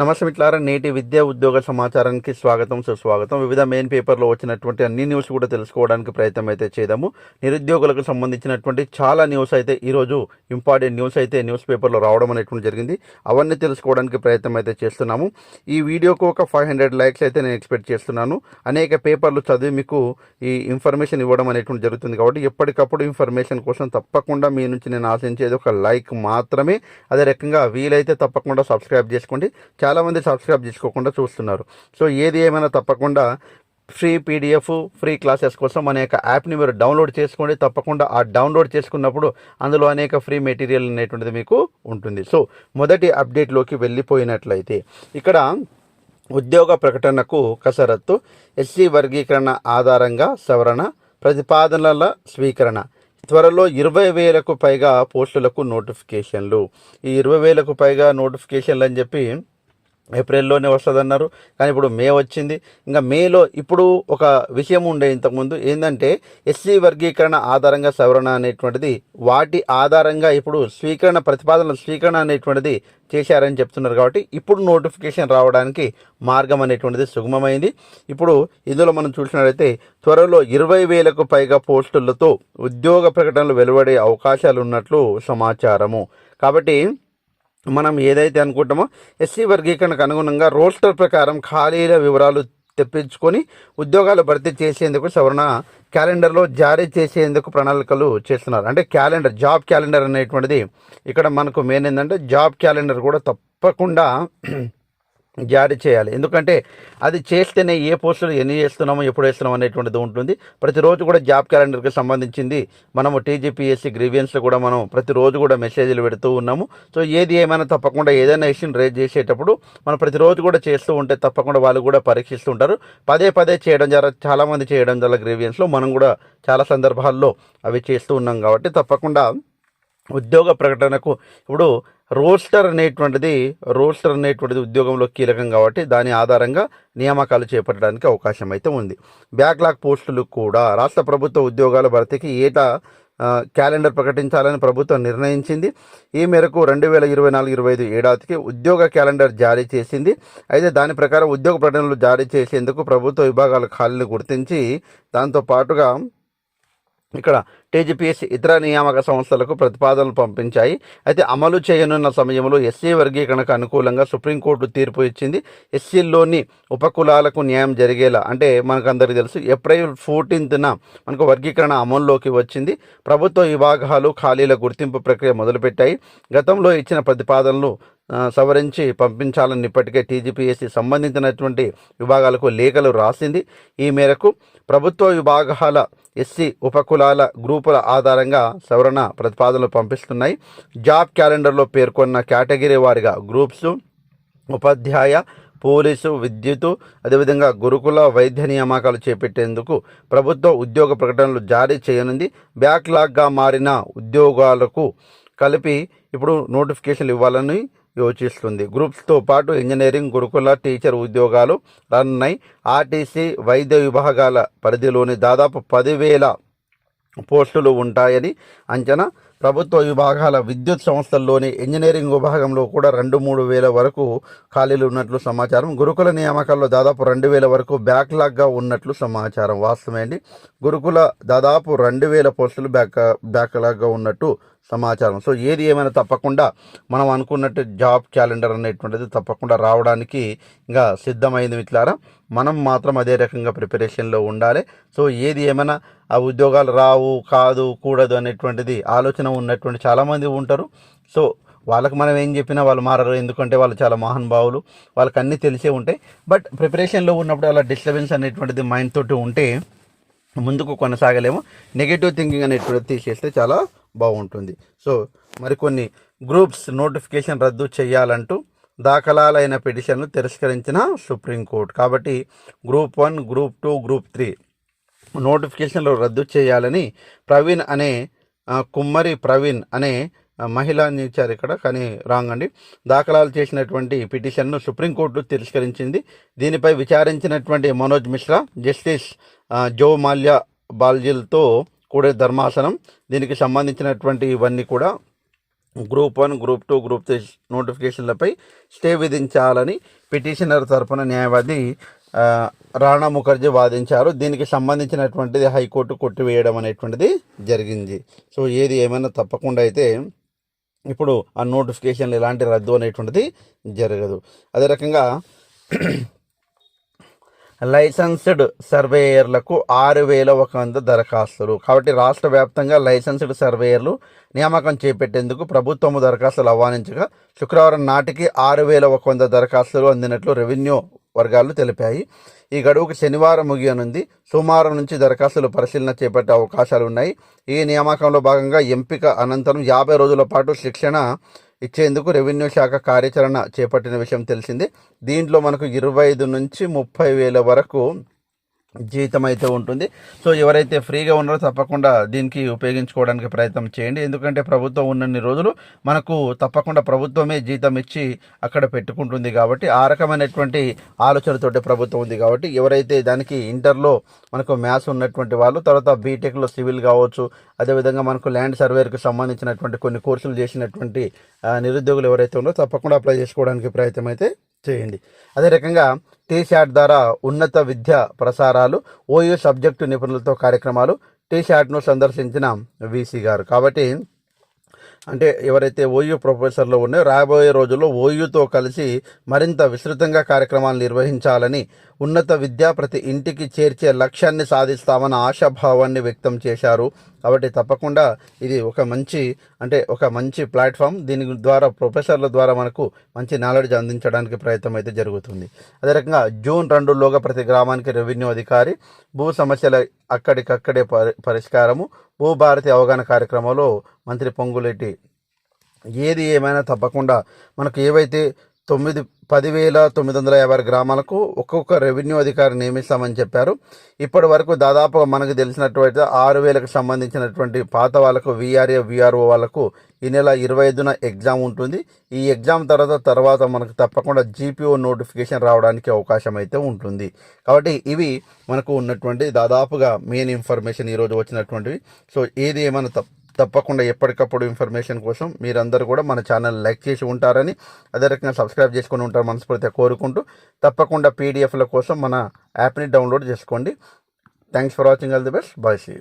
నమస్తే మిట్లారా నేటి విద్యా ఉద్యోగ సమాచారానికి స్వాగతం సుస్వాగతం. వివిధ మెయిన్ పేపర్లో వచ్చినటువంటి అన్ని న్యూస్ కూడా తెలుసుకోవడానికి ప్రయత్నం అయితే చేద్దాము. నిరుద్యోగులకు సంబంధించినటువంటి చాలా న్యూస్ అయితే ఈరోజు ఇంపార్టెంట్ న్యూస్ అయితే న్యూస్ పేపర్లో రావడం అనేటువంటి జరిగింది. అవన్నీ తెలుసుకోవడానికి ప్రయత్నం అయితే చేస్తున్నాము. ఈ వీడియోకు ఒక ఫైవ్ హండ్రెడ్ లైక్స్ అయితే నేను ఎక్స్పెక్ట్ చేస్తున్నాను. అనేక పేపర్లు చదివి మీకు ఈ ఇన్ఫర్మేషన్ ఇవ్వడం అనేటువంటి జరుగుతుంది కాబట్టి ఎప్పటికప్పుడు ఇన్ఫర్మేషన్ కోసం తప్పకుండా మీ నుంచి నేను ఆశించేది ఒక లైక్ మాత్రమే. అదే రకంగా వీలైతే తప్పకుండా సబ్స్క్రైబ్ చేసుకోండి. చాలామంది సబ్స్క్రైబ్ చేసుకోకుండా చూస్తున్నారు. సో ఏది ఏమైనా తప్పకుండా ఫ్రీ పీడిఎఫ్ ఫ్రీ క్లాసెస్ కోసం మన యొక్క యాప్ని మీరు డౌన్లోడ్ చేసుకోండి. తప్పకుండా ఆ డౌన్లోడ్ చేసుకున్నప్పుడు అందులో అనేక ఫ్రీ మెటీరియల్ అనేటువంటిది మీకు ఉంటుంది. సో మొదటి అప్డేట్లోకి వెళ్ళిపోయినట్లయితే ఇక్కడ ఉద్యోగ ప్రకటనకు కసరత్తు ఎస్సీ వర్గీకరణ ఆధారంగా సవరణ ప్రతిపాదనల స్వీకరణ. త్వరలో ఇరవై వేలకు పైగా పోస్టులకు నోటిఫికేషన్లు. ఈ ఇరవై వేలకు పైగా నోటిఫికేషన్లు అని చెప్పి ఏప్రిల్లోనే వస్తుంది అన్నారు కానీ ఇప్పుడు మే వచ్చింది. ఇంకా మేలో ఇప్పుడు ఒక విషయం ఉండే ఇంతకుముందు ఏంటంటే ఎస్సీ వర్గీకరణ ఆధారంగా సవరణ అనేటువంటిది వాటి ఆధారంగా ఇప్పుడు స్వీకరణ ప్రతిపాదన స్వీకరణ అనేటువంటిది చేశారని చెప్తున్నారు కాబట్టి ఇప్పుడు నోటిఫికేషన్ రావడానికి మార్గం అనేటువంటిది సుగమమైంది. ఇప్పుడు ఇందులో మనం చూసినట్లయితే త్వరలో ఇరవై వేలకు పైగా పోస్టులతో ఉద్యోగ ప్రకటనలు వెలువడే అవకాశాలు ఉన్నట్లు సమాచారము. కాబట్టి మనం ఏదైతే అనుకుంటామో ఎస్సీ వర్గీకరణకు అనుగుణంగా రోస్టర్ ప్రకారం ఖాళీల వివరాలు తెప్పించుకొని ఉద్యోగాలు భర్తీ చేసేందుకు సవరణ క్యాలెండర్లో జారీ చేసేందుకు ప్రణాళికలు చేస్తున్నారు. అంటే క్యాలెండర్ జాబ్ క్యాలెండర్ అనేటువంటిది ఇక్కడ మనకు మెయిన్ ఏంటంటే జాబ్ క్యాలెండర్ కూడా తప్పకుండా జారీ చేయాలి. ఎందుకంటే అది చేస్తేనే ఏ పోస్టులు ఎన్ని చేస్తున్నామో ఎప్పుడు వేస్తున్నాం అనేటువంటిది ఉంటుంది. ప్రతిరోజు కూడా జాబ్ క్యాలెండర్కి సంబంధించింది మనము టీజీపీఎస్సీ గ్రీవియన్స్లో కూడా మనం ప్రతిరోజు కూడా మెసేజ్లు పెడుతూ ఉన్నాము. సో ఏది ఏమైనా తప్పకుండా ఏదైనా ఇష్యూని రేజ్ చేసేటప్పుడు మనం ప్రతిరోజు కూడా చేస్తూ ఉంటే తప్పకుండా వాళ్ళు కూడా పరీక్షిస్తూ ఉంటారు. పదే పదే చేయడం ద్వారా చాలామంది చేయడం ద్వారా గ్రీవియన్స్లో మనం కూడా చాలా సందర్భాల్లో అవి చేస్తూ ఉన్నాం కాబట్టి తప్పకుండా ఉద్యోగ ప్రకటనకు ఇప్పుడు రోస్టర్ అనేటువంటిది రోస్టర్ అనేటువంటిది ఉద్యోగంలో కీలకం కాబట్టి దాని ఆధారంగా నియామకాలు చేపట్టడానికి అవకాశం అయితే ఉంది. బ్యాక్లాగ్ పోస్టులు కూడా రాష్ట్ర ప్రభుత్వ ఉద్యోగాల భర్తీకి ఏటా క్యాలెండర్ ప్రకటించాలని ప్రభుత్వం నిర్ణయించింది. ఈ మేరకు రెండు వేల ఇరవై నాలుగు ఇరవై ఐదు ఏడాదికి ఉద్యోగ క్యాలెండర్ జారీ చేసింది. అయితే దాని ప్రకారం ఉద్యోగ ప్రకటనలు జారీ చేసేందుకు ప్రభుత్వ విభాగాల ఖాళీలు గుర్తించి దాంతో పాటుగా ఇక్కడ టీజీపీఎస్ ఇతర నియామక సంస్థలకు ప్రతిపాదనలు పంపించాయి. అయితే అమలు చేయనున్న సమయంలో ఎస్సీ వర్గీకరణకు అనుకూలంగా సుప్రీంకోర్టు తీర్పు ఇచ్చింది. ఎస్సీల్లోని ఉపకులాలకు న్యాయం జరిగేలా అంటే మనకు అందరికీ తెలుసు ఏప్రిల్ ఫోర్టీన్త్న మనకు వర్గీకరణ అమల్లోకి వచ్చింది. ప్రభుత్వ విభాగాలు ఖాళీల గుర్తింపు ప్రక్రియ మొదలుపెట్టాయి. గతంలో ఇచ్చిన ప్రతిపాదనలు సవరించి పంపించాలని ఇప్పటికే టీజీపీఎస్సీ సంబంధించినటువంటి విభాగాలకు లేఖలు రాసింది. ఈ మేరకు ప్రభుత్వ విభాగాల ఎస్సీ ఉపకులాల గ్రూపుల ఆధారంగా సవరణ ప్రతిపాదనలు పంపిస్తున్నాయి. జాబ్ క్యాలెండర్లో పేర్కొన్న కేటగిరీ వారిగా గ్రూప్స్ ఉపాధ్యాయ పోలీసు విద్యుత్ అదేవిధంగా గురుకుల వైద్య నియామకాలు చేపట్టేందుకు ప్రభుత్వ ఉద్యోగ ప్రకటనలు జారీ చేయనుంది. బ్యాక్లాగ్గా మారిన ఉద్యోగాలకు కలిపి ఇప్పుడు నోటిఫికేషన్లు ఇవ్వాలని యోచిస్తుంది. గ్రూప్స్తో పాటు ఇంజనీరింగ్ గురుకుల టీచర్ ఉద్యోగాలు రన్నాయి ఆర్టీసీ వైద్య విభాగాల పరిధిలోని దాదాపు పదివేల పోస్టులు ఉంటాయని అంచనా. ప్రభుత్వ విభాగాల విద్యుత్ సంస్థల్లోని ఇంజనీరింగ్ విభాగంలో కూడా రెండు మూడు వేల వరకు ఖాళీలు ఉన్నట్లు సమాచారం. గురుకుల నియామకాల్లో దాదాపు రెండు వేల వరకు బ్యాక్లాగ్గా ఉన్నట్లు సమాచారం. వాస్తవమే అండి గురుకుల దాదాపు రెండు వేల పోస్టులు బ్యాక్ బ్యాక్లాగ్గా ఉన్నట్టు సమాచారం. సో ఏది ఏమైనా తప్పకుండా మనం అనుకున్నట్టు జాబ్ క్యాలెండర్ అనేటువంటిది తప్పకుండా రావడానికి ఇంకా సిద్ధమైంది మిట్లారా మనం మాత్రం అదే రకంగా ప్రిపరేషన్లో ఉండాలి. సో ఏది ఏమైనా ఆ ఉద్యోగాలు రావు కాదు కూడదు అనేటువంటిది ఆలోచన ఉన్నటువంటి చాలామంది ఉంటారు. సో వాళ్ళకి మనం ఏం చెప్పినా వాళ్ళు మారరు. ఎందుకంటే వాళ్ళు చాలా మహానుభావులు. వాళ్ళకి అన్నీ తెలిసే ఉంటాయి. బట్ ప్రిపరేషన్లో ఉన్నప్పుడు అలా డిస్టర్బెన్స్ అనేటువంటిది మైండ్ తోటి ఉంటే ముందుకు కొనసాగలేము. నెగిటివ్ థింకింగ్ అనేటువంటిది తీసేస్తే చాలా బాగుంటుంది. సో మరికొన్ని గ్రూప్స్ నోటిఫికేషన్ రద్దు చేయాలంటూ దాఖలాలైన పిటిషన్లు తిరస్కరించిన సుప్రీంకోర్టు కాబట్టి group one group two group three నోటిఫికేషన్లు రద్దు చేయాలని ప్రవీణ్ అనే కుమ్మరి ప్రవీణ్ అనే మహిళ మహిళని ఇక్కడ. కానీ రాంగ్ అండి దాఖలాలు చేసినటువంటి పిటిషన్ను సుప్రీంకోర్టు తిరస్కరించింది. దీనిపై విచారించినటువంటి మనోజ్ మిశ్రా జస్టిస్ జో మాల్యా బాల్జిల్తో కూడా ధర్మాసనం. దీనికి సంబంధించినటువంటి ఇవన్నీ కూడా group one group two group three నోటిఫికేషన్లపై stay విధించాలని పిటిషనర్ తరపున న్యాయవాది రాణా ముఖర్జీ వాదించారు. దీనికి సంబంధించినటువంటిది హైకోర్టు కొట్టివేయడం అనేటువంటిది జరిగింది. సో ఏది ఏమైనా తప్పకుండా అయితే ఇప్పుడు ఆ నోటిఫికేషన్లు ఎలాంటి రద్దు అనేటువంటిది జరగదు. అదే రకంగా లైసెన్స్డ్ సర్వేయర్లకు ఆరు వేల ఒక వంద దరఖాస్తులు. కాబట్టి రాష్ట్ర వ్యాప్తంగా లైసెన్స్డ్ సర్వేయర్లు నియామకం చేపట్టేందుకు ప్రభుత్వము దరఖాస్తులు ఆహ్వానించగా శుక్రవారం నాటికి ఆరు వేల ఒక వంద దరఖాస్తులు అందినట్లు రెవెన్యూ వర్గాలు తెలిపాయి. ఈ గడువుకు శనివారం ముగియనుంది. సోమవారం నుంచి దరఖాస్తులు పరిశీలన చేపట్టే అవకాశాలు ఉన్నాయి ఈ నియామకంలో భాగంగా ఎంపిక అనంతరం యాభై రోజుల పాటు శిక్షణ ఇచ్చేందుకు రెవెన్యూ శాఖ కార్యాచరణ చేపట్టిన విషయం తెలిసింది. దీంట్లో మనకు ఇరవై ఐదు నుంచి ముప్పై వేల వరకు జీతం అయితే ఉంటుంది. సో ఎవరైతే ఫ్రీగా ఉన్నారో తప్పకుండా దీనికి ఉపయోగించుకోవడానికి ప్రయత్నం చేయండి. ఎందుకంటే ప్రభుత్వం ఉన్నన్ని రోజులు మనకు తప్పకుండా ప్రభుత్వమే జీతం ఇచ్చి అక్కడ పెట్టుకుంటుంది కాబట్టి ఆ రకమైనటువంటి ఆలోచనతోటి ప్రభుత్వం ఉంది కాబట్టి ఎవరైతే దానికి ఇంటర్లో మనకు మ్యాథ్స్ ఉన్నటువంటి వాళ్ళు తర్వాత బీటెక్లో సివిల్ కావచ్చు అదేవిధంగా మనకు ల్యాండ్ సర్వేకి సంబంధించినటువంటి కొన్ని కోర్సులు చేసినటువంటి నిరుద్యోగులు ఎవరైతే ఉన్నారో తప్పకుండా అప్లై చేసుకోవడానికి ప్రయత్నం అయితే చేయండి. అదే రకంగా టీశాట్ ద్వారా ఉన్నత విద్య ప్రసారాలు ఓయూ సబ్జెక్టు నిపుణులతో కార్యక్రమాలు టీశాట్ను సందర్శించిన వీసీ గారు. కాబట్టి అంటే ఎవరైతే ఓయూ ప్రొఫెసర్లు ఉన్నాయో రాబోయే రోజుల్లో ఓయూతో కలిసి మరింత విస్తృతంగా కార్యక్రమాలు నిర్వహించాలని ఉన్నత విద్య ప్రతి ఇంటికి చేర్చే లక్ష్యాన్ని సాధిస్తామన్న ఆశాభావాన్ని వ్యక్తం చేశారు కాబట్టి తప్పకుండా ఇది ఒక మంచి అంటే ఒక మంచి ప్లాట్ఫామ్. దీని ద్వారా ప్రొఫెసర్ల ద్వారా మనకు మంచి నాలెడ్జ్ అందించడానికి ప్రయత్నం అయితే జరుగుతుంది. అదే రకంగా జూన్ రెండులోగా ప్రతి గ్రామానికి రెవెన్యూ అధికారి భూ సమస్యల అక్కడికక్కడే పరి పరిష్కారము భూభారతి అవగాహన కార్యక్రమంలో మంత్రి పొంగులేటి. ఏది ఏమైనా తప్పకుండా మనకు ఏవైతే తొమ్మిది పదివేల తొమ్మిది వందల యాభై గ్రామాలకు ఒక్కొక్క రెవెన్యూ అధికారి నియమిస్తామని చెప్పారు. ఇప్పటి వరకు దాదాపు మనకు తెలిసినటువంటి ఆరు వేలకు సంబంధించినటువంటి పాత వాళ్ళకు విఆర్ఏ విఆర్ఓ వాళ్ళకు ఈ నెల ఇరవై ఐదున ఎగ్జామ్ ఉంటుంది. ఈ ఎగ్జామ్ తర్వాత తర్వాత మనకు తప్పకుండా జీపీఓ నోటిఫికేషన్ రావడానికి అవకాశం అయితే ఉంటుంది. కాబట్టి ఇవి మనకు ఉన్నటువంటి దాదాపుగా మెయిన్ ఇన్ఫర్మేషన్ ఈరోజు వచ్చినటువంటివి. సో ఏది ఏమైనా తప్ప తప్పకుండా ఎప్పటికప్పుడు ఇన్ఫర్మేషన్ కోసం మీరందరూ కూడా మన ఛానల్ లైక్ చేసి ఉంటారని అదే రకంగా సబ్స్క్రైబ్ చేసుకొని ఉంటారు మనస్ఫూర్తిగా కోరుకుంటూ తప్పకుండా పీడిఎఫ్ల కోసం మన యాప్ని డౌన్లోడ్ చేసుకోండి. Thanks for watching all the best bye see